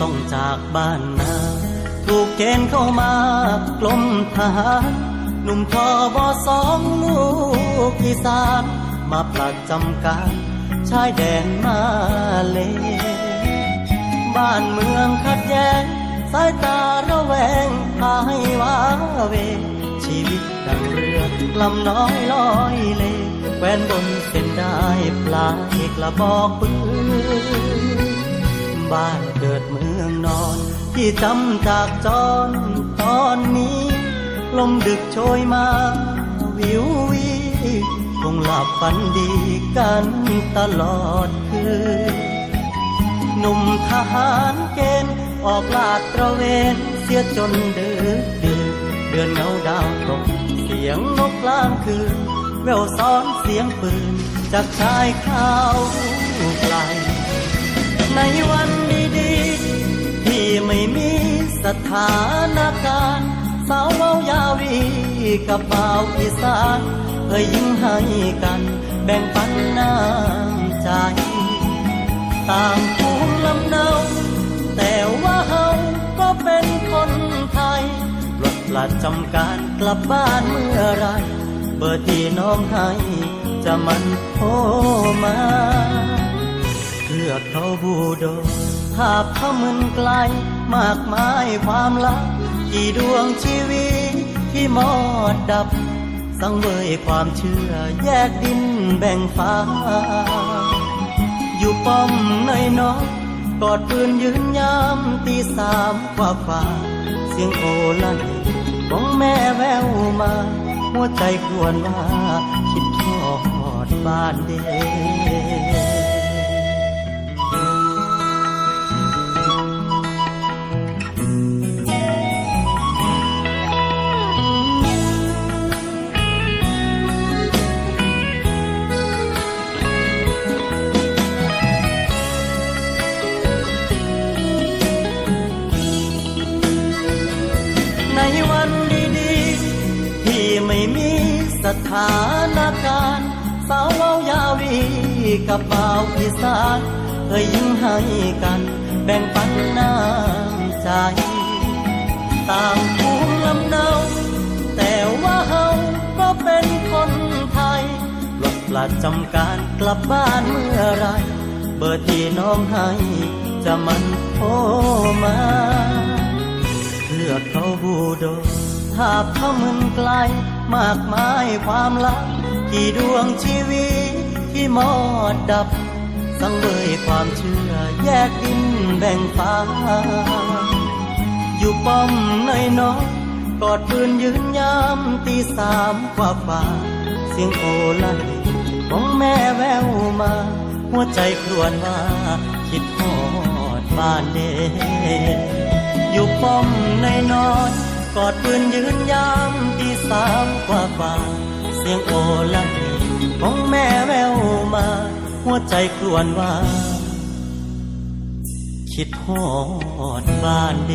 ต้องจากบ้านนาถูกเกณฑ์เข้ามากลมทหารหนุ่มทอบอสองลูกอีสานมาปลักจำการชายแดนมาเลบ้านเมืองขัดแย้งสายตาระแวงพาให้ว้าเว ชีวิตดังเรือลำน้อยลอยเลแควนบนเส้นได้ปลายกระบอกปืน บ้านเกิดเมืองนอน ที่จำจากจรตอนนี้ ลมดึกโชยมา วิววีคงหลับฝันดีกันตลอดคืนหนุ่มทหารเกณฑ์ออกลาดตระเวนเสียจนดึกดื่นเดือนเงาดาวตก เสียงนกกลางคืนแววซ้อนเสียงปืนจากชายข้าวไกลใน ถานการณ์สาวเว้ายาวีกับบ่าวอีสานเคยยิ้มให้กันแบ่งปันน้ำใจต่างภูมิลำเนาแต่ว่าเฮาก็เป็นคนไทยรถประจำการกลับบ้านเมื่อไรเบอร์ที่น้องให้จะมันโทรมาเพื่อเขาบูโดภาพเขามันไกล มากมายความลับกี่ดวงชีวิตที่มอดดับ สังเวยความเชื่อแยกดินแบ่งฟ้า อยู่ป้อมในนอยกอดปืนยืนยามตีสามกว่าฝ่าเสียงโอลั่นของแม่แววมา หัวใจควรว่า คิดทอดบ้านเด็ใวันดีๆที่ไม่มีสถานการณ์สาวเว้ายาวีกับบ่าวอีสานเคยยิ้มให้กันแบ่งปันน้ำใจต่างภูมิลำเนาแต่ว่าเฮาก็เป็นคนไทยรถประจำการกลับบ้านเมื่อไร เบอร์ที่น้องให้จะมันโทรมา เพื่อเขาบูโดภาพเขามันไกล มากมายความลับกี่ดวงชีวิตที่มอดดับ สังเวยความเชื่อแยกดินแบ่งฟ้า อยู่ป้อมในน้อยกอดปืนยืนยามตีสามกว่าฝ่าเสียงโอลั่นของแม่แววมา หัวใจครวญว่า คิดทอดบ้านเด อยู่ป้อมในนอนกอดปืนยืนยามที่สามกว่าฝ่าเสียงโอลั่นของแม่แววมา หัวใจครวนว่า คิดหอดบ้านเด